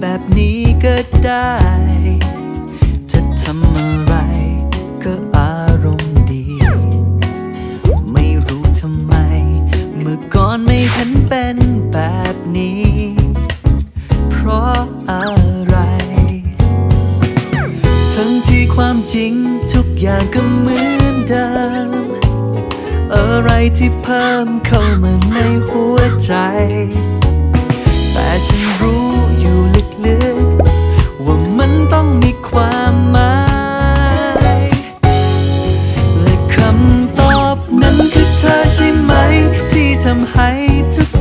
แบบนี้ก็ได้จะทำอะไรก็อารมณ์ดี ไม่รู้ทำไม เมื่อก่อนไม่เห็นเป็นแบบนี้ เพราะอะไร ทั้งที่ความจริงทุกอย่างก็เหมือนเดิม อะไรที่เพิ่มเข้ามาในหัวใจ ฉันรู้อยู่ลึกๆ ว่ามันต้องมีความหมาย และคำตอบนั้นคือเธอใช่ไหม ที่ทำให้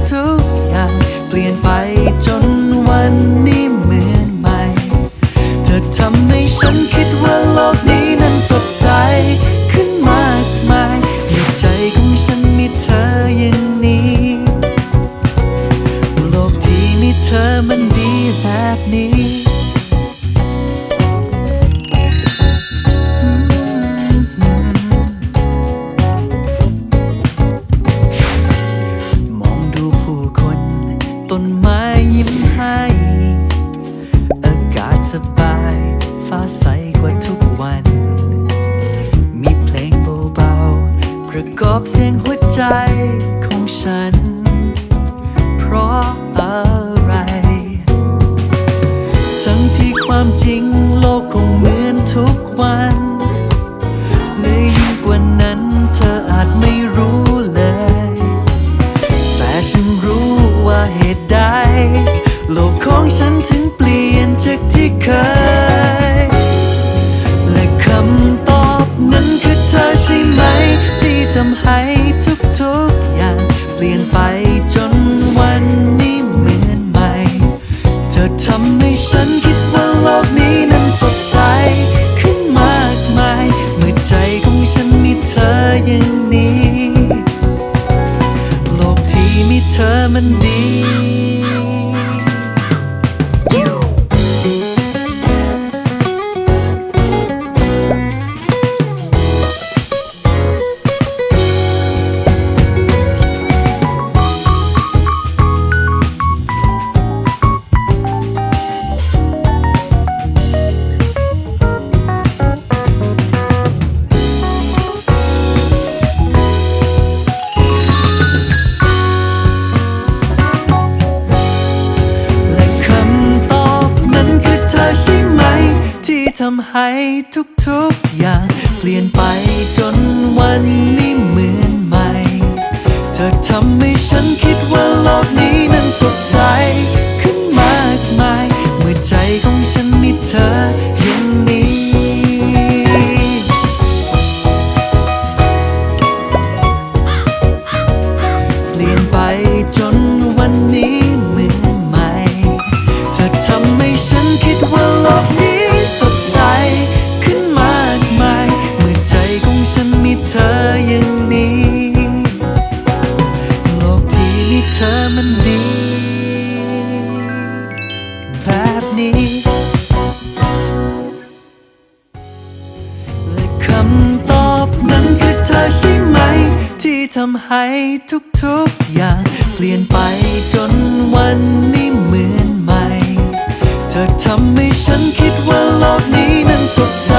ทุกๆอย่างเปลี่ยนไปจนวัน แบบนี้มองดูผู้คนต้นไม้ยิ้มให้ อากาศสบาย ฟ้าใสกว่าทุกวัน มีเพลงเบาๆประกอบเสียงหัวใจ เหตุใด โลกของฉันถึงเปลี่ยนจากที่เคย และคำตอบนั้นคือเธอใช่ไหม ที่ทำให้ทุกๆอย่างเปลี่ยนไปจนวันนี้เหมือนใหม่ เธอทำให้ฉันคิดว่าโลกนี้นั้นสดใสขึ้นมากมาย เมื่อใจของฉันมีเธออย่างนี้ ธอมันดีำให้ทุกๆอย่าง เปลี่ยนไปจนวันนี้เหมือนใหม่ เธอทำให้ฉันคิดว่าโลกนี้นั้นสดใส ขึ้นมากมาย เมื่อใจของฉันมีเธออย่างนี้เปลี่ยนไปจนวันนี้เหมือนใหม่ เธอทำให้ฉันคิดว่าโลกนี้ ธอใช่ไหม ที่ทำให้ทุกๆอย่าง เปลี่ยนไปจนวันนี้เหมือนใหม่ เธอทำให้ฉันคิดว่าโลกนี้นั้นสดใส